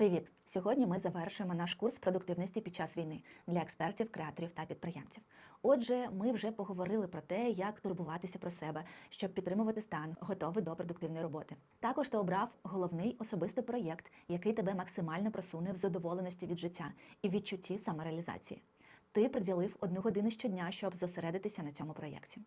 Привіт! Сьогодні ми завершуємо наш курс продуктивності під час війни для експертів, креаторів та підприємців. Отже, ми вже поговорили про те, як турбуватися про себе, щоб підтримувати стан, готовий до продуктивної роботи. Також ти обрав головний особистий проєкт, який тебе максимально просуне в задоволеності від життя і відчутті самореалізації. Ти приділив одну годину щодня, щоб зосередитися на цьому проєкті.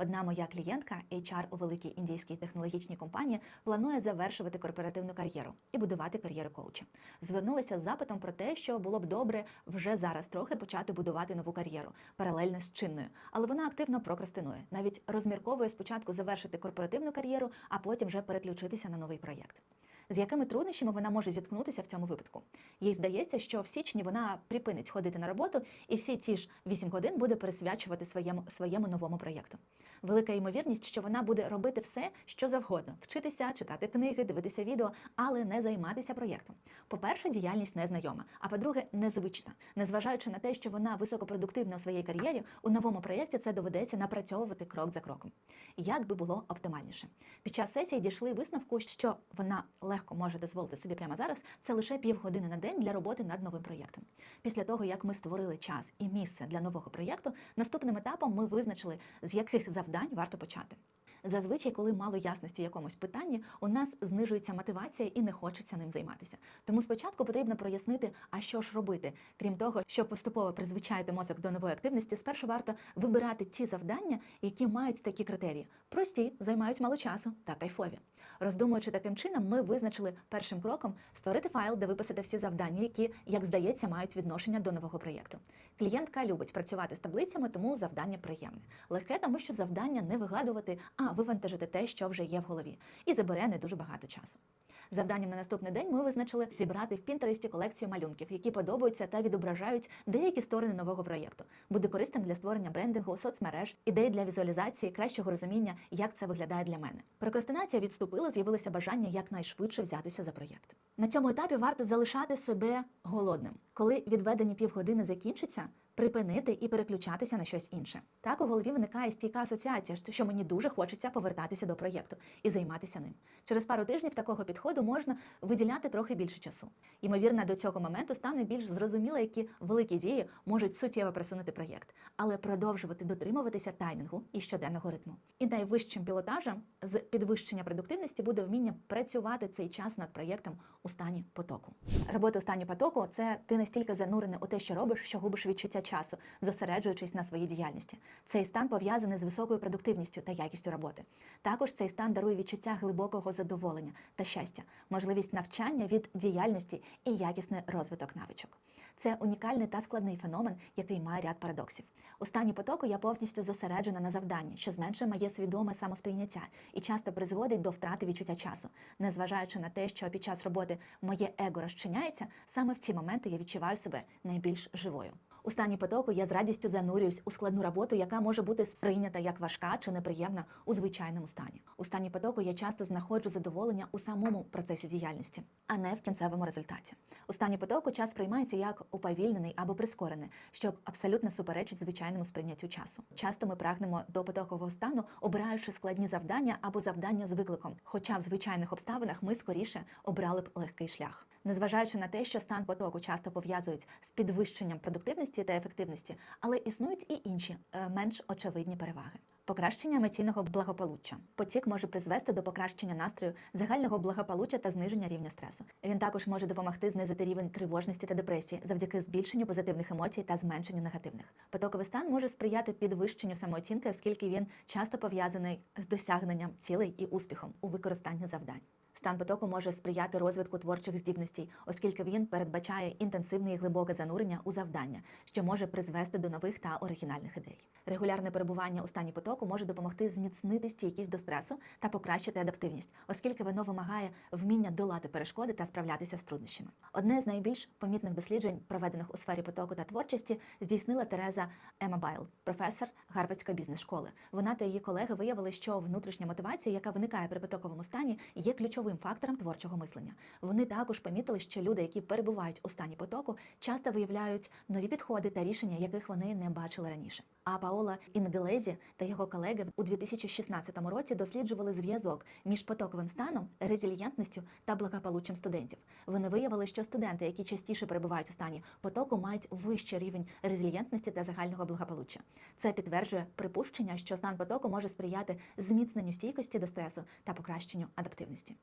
Одна моя клієнтка, HR у великій індійській технологічній компанії, планує завершувати корпоративну кар'єру і будувати кар'єру коуча. Звернулася з запитом про те, що було б добре вже зараз трохи почати будувати нову кар'єру паралельно з чинною, але вона активно прокрастинує. Навіть розмірковує спочатку завершити корпоративну кар'єру, а потім вже переключитися на новий проєкт. З якими труднощами вона може зіткнутися в цьому випадку? Їй здається, що в січні вона припинить ходити на роботу і всі ті ж 8 годин буде присвячувати своєму своєму новому проєкту. Велика ймовірність, що вона буде робити все, що завгодно: вчитися, читати книги, дивитися відео, але не займатися проєктом. По-перше, діяльність незнайома, а по-друге, незвична. Незважаючи на те, що вона високопродуктивна у своїй кар'єрі, у новому проєкті це доведеться напрацьовувати крок за кроком. Як би було оптимальніше? Під час сесії дійшли висновку, що вона легко може дозволити собі прямо зараз, це лише півгодини на день для роботи над новим проєктом. Після того, як ми створили час і місце для нового проєкту, наступним етапом ми визначили, з яких завдань варто почати. Зазвичай, коли мало ясності в якомусь питанні, у нас знижується мотивація і не хочеться ним займатися. Тому спочатку потрібно прояснити, а що ж робити. Крім того, щоб поступово призвичаїти мозок до нової активності, спершу варто вибирати ті завдання, які мають такі критерії: прості, займають мало часу та кайфові. Роздумуючи таким чином, ми визначили першим кроком створити файл, де виписати всі завдання, які, як здається, мають відношення до нового проєкту. Клієнтка любить працювати з таблицями, тому завдання приємне. Легке, тому що завдання не вигадувати, а вивантажити те, що вже є в голові, і забере не дуже багато часу. Завданням на наступний день ми визначили зібрати в Пінтересті колекцію малюнків, які подобаються та відображають деякі сторони нового проєкту. Буде корисним для створення брендингу, соцмереж, ідей для візуалізації, кращого розуміння, як це виглядає для мене. Прокрастинація відступила, з'явилося бажання якнайшвидше взятися за проєкт. На цьому етапі варто залишати себе голодним. Коли відведені півгодини закінчаться, припинити і переключатися на щось інше. Так у голові виникає стійка асоціація, що мені дуже хочеться повертатися до проєкту і займатися ним. Через пару тижнів такого підходу можна виділяти трохи більше часу. Ймовірно, до цього моменту стане більш зрозуміло, які великі дії можуть суттєво присунути проєкт, але продовжувати дотримуватися таймінгу і щоденного ритму. І найвищим пілотажем з підвищення продуктивності буде вміння працювати цей час над проєктом у стані потоку. Робота у стані потоку це ти настільки занурений у те, що робиш, що губиш відчуття часу, зосереджуючись на своїй діяльності. Цей стан пов'язаний з високою продуктивністю та якістю роботи. Також цей стан дарує відчуття глибокого задоволення та щастя, можливість навчання від діяльності і якісний розвиток навичок. Це унікальний та складний феномен, який має ряд парадоксів. У стані потоку я повністю зосереджена на завданні, що зменшує моє свідоме самосприйняття і часто призводить до втрати відчуття часу, незважаючи на те, що під час роботи моє его розчиняється, саме в ці моменти я відчуваю себе найбільш живою. У стані потоку я з радістю занурююсь у складну роботу, яка може бути сприйнята як важка чи неприємна у звичайному стані. У стані потоку я часто знаходжу задоволення у самому процесі діяльності, а не в кінцевому результаті. У стані потоку час сприймається як уповільнений або прискорений, що абсолютно суперечить звичайному сприйняттю часу. Часто ми прагнемо до потокового стану, обираючи складні завдання або завдання з викликом, хоча в звичайних обставинах ми скоріше обрали б легкий шлях. Незважаючи на те, що стан потоку часто пов'язують з підвищенням продуктивності та ефективності, але існують і інші е, менш очевидні переваги. Покращення емоційного благополуччя. Потік може призвести до покращення настрою, загального благополуччя та зниження рівня стресу. Він також може допомогти знизити рівень тривожності та депресії завдяки збільшенню позитивних емоцій та зменшенню негативних. Потоковий стан може сприяти підвищенню самооцінки, оскільки він часто пов'язаний з досягненням цілей і успіхом у використанні завдань. Стан потоку може сприяти розвитку творчих здібностей, оскільки він передбачає інтенсивне і глибоке занурення у завдання, що може призвести до нових та оригінальних ідей. Регулярне перебування у стані потоку може допомогти зміцнити стійкість до стресу та покращити адаптивність, оскільки воно вимагає вміння долати перешкоди та справлятися з труднощами. Одне з найбільш помітних досліджень, проведених у сфері потоку та творчості, здійснила Тереза Ема Байл, професор Гарвардської бізнес-школи. Вона та її колеги виявили, що внутрішня мотивація, яка виникає при потоковому стані, є ключовим фактором творчого мислення. Вони також помітили, що люди, які перебувають у стані потоку, часто виявляють нові підходи та рішення, яких вони не бачили раніше. А Паола Інгелезі та його колеги у 2016 році досліджували зв'язок між потоковим станом, резильєнтністю та благополуччям студентів. Вони виявили, що студенти, які частіше перебувають у стані потоку, мають вищий рівень резильєнтності та загального благополуччя. Це підтверджує припущення, що стан потоку може сприяти зміцненню стійкості до стресу та покращенню адаптивності.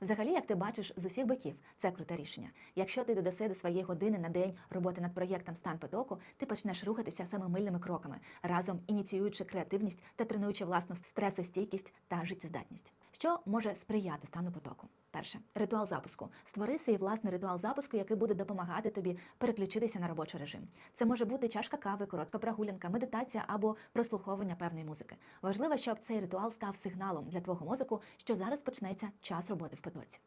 Взагалі, як ти бачиш з усіх боків, це круте рішення. Якщо ти додаси до своєї години на день роботи над проєктом стан потоку, ти почнеш рухатися саме мильними кроками, разом ініціюючи креативність та тренуючи власну стресостійкість та життєздатність. Що може сприяти стану потоку? Перше ритуал запуску. Створи свій власний ритуал запуску, який буде допомагати тобі переключитися на робочий режим. Це може бути чашка кави, коротка прогулянка, медитація або прослуховування певної музики. Важливо, щоб цей ритуал став сигналом для твого мозку, що зараз почнеться час роботи в потоці.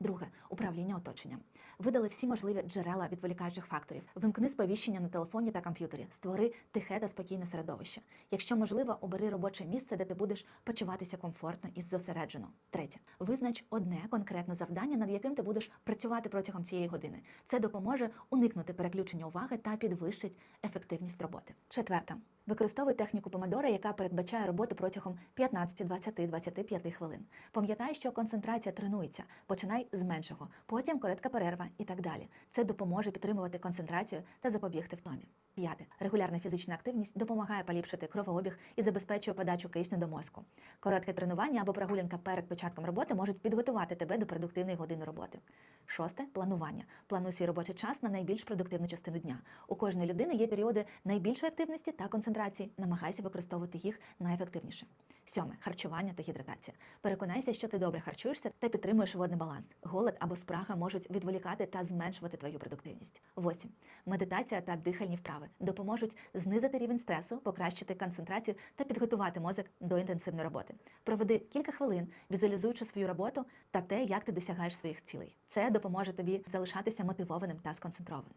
Друге управління оточенням. Видали всі можливі джерела відволікаючих факторів. Вимкни сповіщення на телефоні та комп'ютері, створи тихе та спокійне середовище. Якщо можливо, обери робоче місце, де ти будеш почуватися комфортно і зосереджено. Третє визнач одне конкретне завдання, над яким ти будеш працювати протягом цієї години. Це допоможе уникнути переключення уваги та підвищить ефективність роботи. Четверте. Використовуй техніку помидора, яка передбачає роботу протягом 15, 20, 25 хвилин. Пам'ятай, що концентрація тренується. Починай з меншого, потім коротка перерва і так далі. Це допоможе підтримувати концентрацію та запобігти втомі. П'яте. Регулярна фізична активність допомагає поліпшити кровообіг і забезпечує подачу кисню до мозку. Коротке тренування або прогулянка перед початком роботи можуть підготувати тебе до продуктивної години роботи. Шосте планування. Плануй свій робочий час на найбільш продуктивну частину дня. У кожної людини є періоди найбільшої активності та концентрації. Намагайся використовувати їх найефективніше. Сьоме харчування та гідратація. Переконайся, що ти добре харчуєшся та підтримуєш водний баланс. Голод або спрага можуть відволікати та зменшувати твою продуктивність. Восім. Медитація та дихальні вправи допоможуть знизити рівень стресу, покращити концентрацію та підготувати мозок до інтенсивної роботи. Проведи кілька хвилин, візуалізуючи свою роботу та те, як ти досягаєш своїх цілей. Це допоможе тобі залишатися мотивованим та сконцентрованим.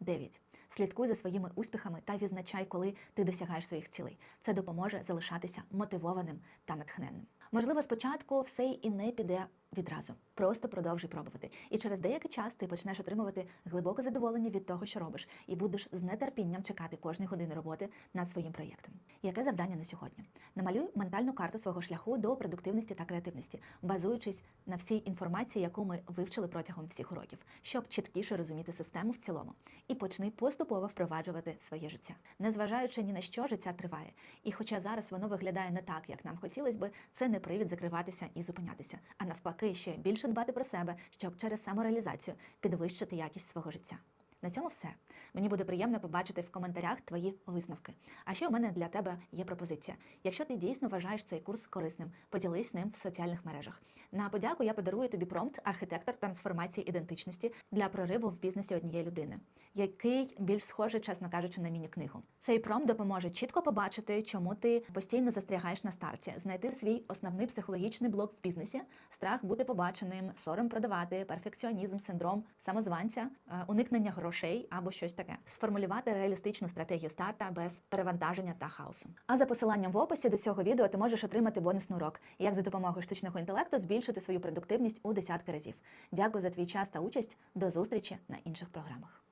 9. Слідкуй за своїми успіхами та відзначай, коли ти досягаєш своїх цілей. Це допоможе залишатися мотивованим та натхненним. Можливо, спочатку все і не піде відразу. Просто продовжуй пробувати. І через деякий час ти почнеш отримувати глибоке задоволення від того, що робиш, і будеш з нетерпінням чекати кожної години роботи над своїм проєктом. Яке завдання на сьогодні? Намалюй ментальну карту свого шляху до продуктивності та креативності, базуючись на всій інформації, яку ми вивчили протягом всіх уроків, щоб чіткіше розуміти систему в цілому. І почни поступово впроваджувати своє життя. Незважаючи ні на що, життя триває. І хоча зараз воно виглядає не так, як нам хотілося би, це не привід закриватися і зупинятися, а навпаки, ще більше дбати про себе, щоб через самореалізацію підвищити якість свого життя. На цьому все. Мені буде приємно побачити в коментарях твої висновки. А ще у мене для тебе є пропозиція. Якщо ти дійсно вважаєш цей курс корисним, поділись ним в соціальних мережах. На подяку я подарую тобі промпт архітектор трансформації ідентичності для прориву в бізнесі однієї людини, який більш схожий, чесно кажучи, на міні-книгу. Цей промпт допоможе чітко побачити, чому ти постійно застрягаєш на старті, знайти свій основний психологічний блок в бізнесі, страх бути побаченим, сором продавати, перфекціонізм, синдром самозванця, е, уникнення грошей або щось таке, сформулювати реалістичну стратегію старта без перевантаження та хаосу. А за посиланням в описі до цього відео ти можеш отримати бонусний урок, як за допомогою штучного інтелекту збільшити свою продуктивність у десятки разів. Дякую за твій час та участь. До зустрічі на інших програмах.